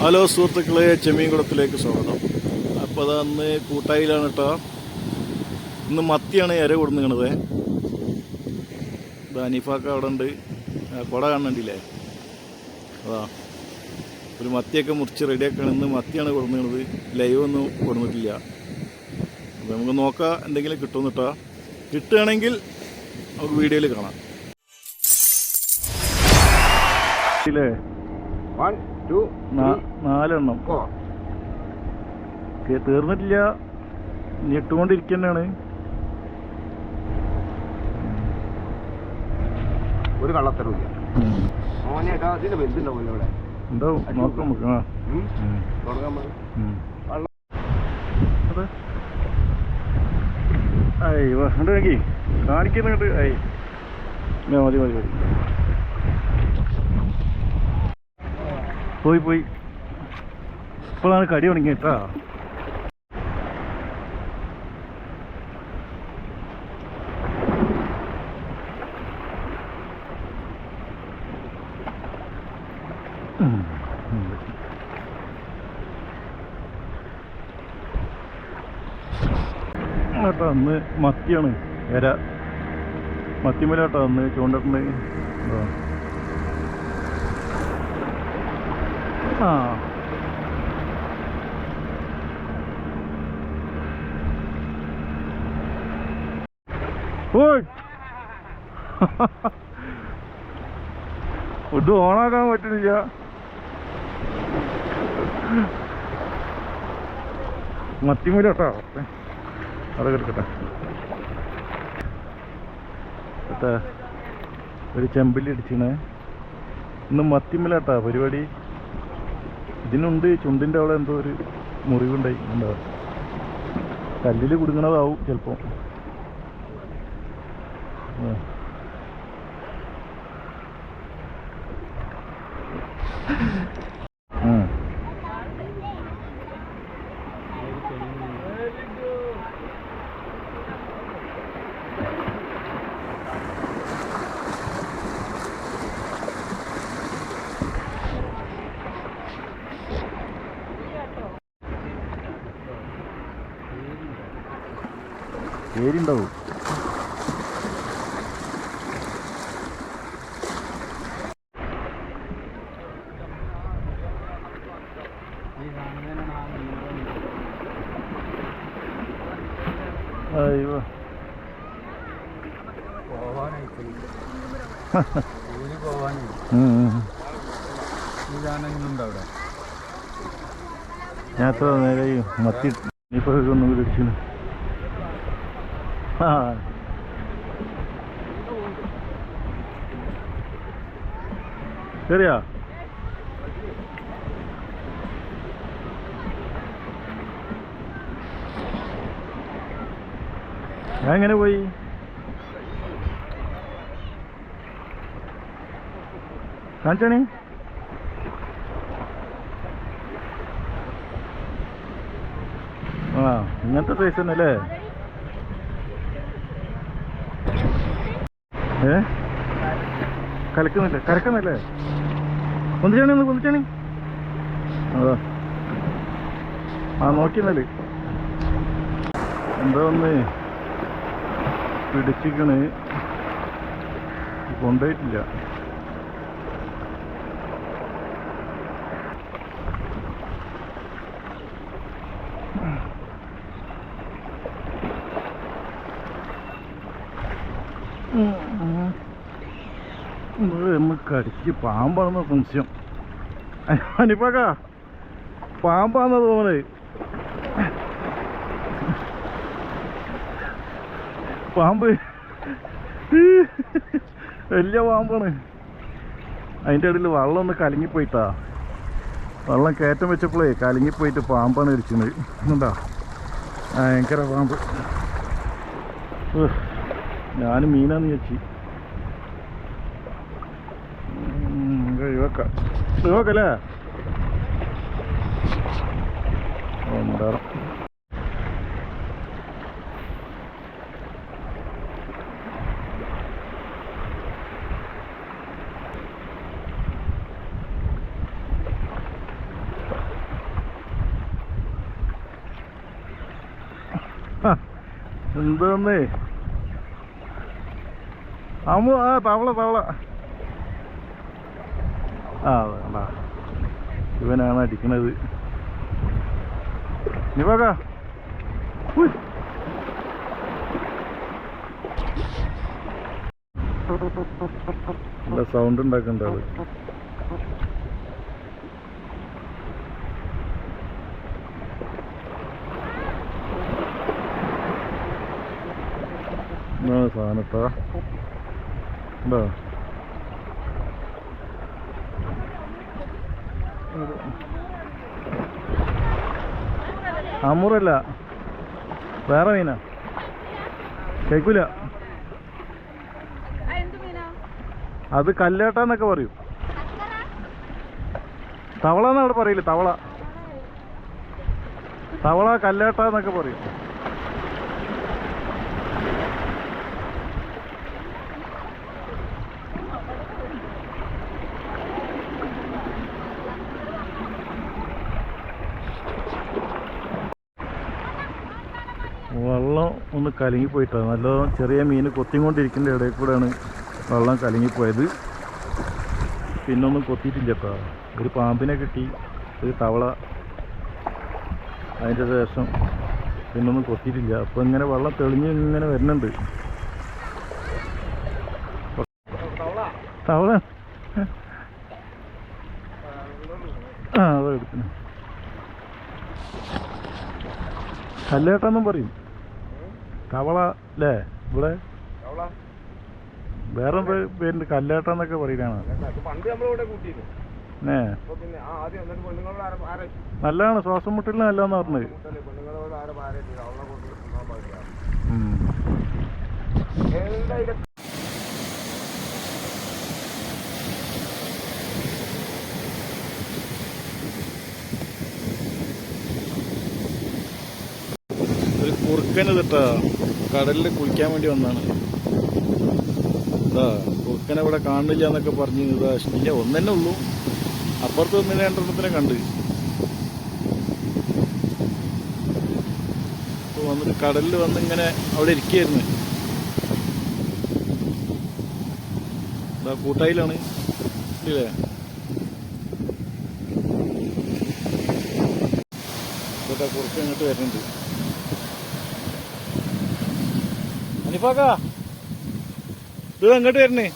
Hello സുഹൃത്തുക്കളെ ചെമ്മീൻകുളത്തിലേക്ക് സ്വാഗതം. അപ്പോൾ അത് അന്ന് കൂട്ടായിലാണ് കേട്ടോ ഇന്ന് മത്തിയാണ് ഇര കൊടുക്കുന്നത് ഇത് അനീഫാക്ക അവിടെ ഉണ്ട്. കുട കാണണ്ടില്ലേ അതാ. ഒരു മത്തിയൊക്കെ മുറിച്ച് റെഡിയാക്കാണ്. ഇന്ന് മത്തിയാണ് കൊടുക്കുന്നത് ലൈവ് ഒന്നും കൊടുന്നിട്ടില്ല. അപ്പോൾ നമുക്ക് നോക്കാം എന്തെങ്കിലും കിട്ടുമെന്ന് കേട്ടോ കിട്ടുകയാണെങ്കിൽ നമുക്ക് വീഡിയോയിൽ കാണാം. ടു നാലെണ്ണം. ഫോർ തീർന്നിട്ടില്ല. ഇനി ഇട്ടുകൊണ്ടിരിക്കുന്നതാണ് ഒരു കള്ളത്തരവില്ല മോനേട്ടാ അതിന്റെ വലുതുണ്ടാവുമല്ലോ ഇവിടെ. ഉണ്ടാവും. നോക്കാം നമുക്ക്. ആ. ഉം? ഉം. തുടങ്ങാൻ അയ്യോ അയ്യ കണ്ട് നോക്കി. കാണിക്കുന്നുണ്ട്. ഐ. മതി മതി മതി. പോയി പോയി ഇപ്പോഴാണ് കടി തുടങ്ങി കേട്ടാ. കേട്ടോ അന്ന് മത്തിയാണ് എര മത്തിമല കേട്ടോ അന്ന് ചൂണ്ടിട്ടുണ്ട് ആ. ഓയ്. ഓണാക്കാൻ പറ്റുന്നില്ല. മത്തിമൂല കേട്ടോ. അത് കിടക്കട്ടെ ഒരു ചെമ്പിൽ ഇന്ന് ഇന്ന് കേട്ടോ പരിപാടി. ഇതിനുണ്ട് ചുണ്ടിന്റെ അവിടെ എന്തോ ഒരു മുറിവുണ്ടായി. എന്താ? കല്ലിൽ കുടുങ്ങണതാവും ചിലപ്പോൾ പേരുണ്ടാവും. അയ്യോ. ഞാൻ എത്ര നേരമായി മത്തി ഇപ്പൊ ഒന്നും ഇടിച്ചു ശരിയാ. ഞാൻ എങ്ങനെ പോയി? കാണിച്ചാണി. ആ ഇങ്ങനത്തെ സൈസ് തന്നെ അല്ലേ ഏ? കലക്കുന്നില്ലേ? കലക്കുന്നില്ലേ? പൊന്തിച്ചാണി ഒന്ന് പൊന്തിച്ചാണി അതാ. ആ നോക്കിന്നല്ലേ എന്താ ഒന്ന് പിടിച്ചിക്കണ് കൊണ്ടുപോയിട്ടില്ല. അടിച്ച് പാമ്പാണെന്ന സംശയം. അനിപ്പാക്ക പാമ്പാന്ന തോന്നണേ. പാമ്പ്. വലിയ പാമ്പാണ്. അതിന്റെ ഇടയിൽ വള്ളം ഒന്ന് കലങ്ങിപ്പോയിട്ടാ. വെള്ളം കയറ്റം വെച്ചപ്പോഴേ കലങ്ങിപ്പോയിട്ട് പാമ്പാണ് ഇരിക്കുന്നത് എന്താ ഭയങ്കര പാമ്പ്. ഞാനും മീനാന്ന് ചേച്ചി നോക്കാം നോക്കല്ലേ ഉണ്ടാകും എന്താന്നേ അമ്മ ആ തവള തവള ആ ഇവനാണ് അടിക്കണത്. നീ പോകാ ഉയ്. നല്ല സൗണ്ട് ഉണ്ടാക്കണ്ട സാധനത്താ ഇതാണ് സാധനത്താ ഉണ്ടോ അമൂറല്ല. വേറെ മീനാ? കേൾക്കൂല അത് കല്ലേട്ട എന്നൊക്കെ പറയും. തവള എന്നവിടെ പറയില്ല തവള. തവള കല്ലേട്ട എന്നൊക്കെ പറയും. വെള്ളം ഒന്ന് കലങ്ങിപ്പോയിട്ടാണ് നല്ല ചെറിയ മീൻ കൊത്തിക്കൊണ്ടിരിക്കുന്ന ഇടയിൽ കൂടെയാണ് വെള്ളം കലങ്ങിപ്പോയത്. പിന്നൊന്നും കൊത്തിയിട്ടില്ല കേട്ടോ ഒരു പാമ്പിനെ കിട്ടി ഒരു തവള അതിന്റെ ശേഷം പിന്നൊന്നും കൊത്തിയിട്ടില്ല. അപ്പോൾ ഇങ്ങനെ വെള്ളം തെളിഞ്ഞ് ഇങ്ങനെ വരുന്നുണ്ട്. തവള? ആ അതെടുക്കുന്നു കല്ലേട്ടെന്നും പറയും. തവള അല്ലേ? ഇവിടെ? വേറെ പേരുണ്ട് പെണ്ണുങ്ങളോട് ആരെ ആരെ നല്ലതാണ്. ശ്വാസം മുട്ടലിന് നല്ലതെന്ന് പറഞ്ഞത്. ഒരു കുറുക്കന് തിട്ടാ കടലിൽ കുളിക്കാൻ വേണ്ടി വന്നാണ്. ഇതാ കൊക്കനെ ഇവിടെ കാണില്ല എന്നൊക്കെ പറഞ്ഞു ഇതാ ഇല്ല ഒന്നെന്നെ ഉള്ളൂ. അപ്പുറത്ത് ഒന്നിനെ രണ്ടെണ്ണത്തിനെ കണ്ട്. വന്നിട്ട് കടലിൽ വന്ന് ഇങ്ങനെ അവിടെ ഇരിക്കുകയായിരുന്നു. ഇതാ കൂട്ടായിലാണ്. ഇല്ലേ? കുറച്ച് അങ്ങോട്ട് വരുന്നുണ്ട്. അനിഫാക്ക ഇത് അങ്ങോട്ട് വരണേ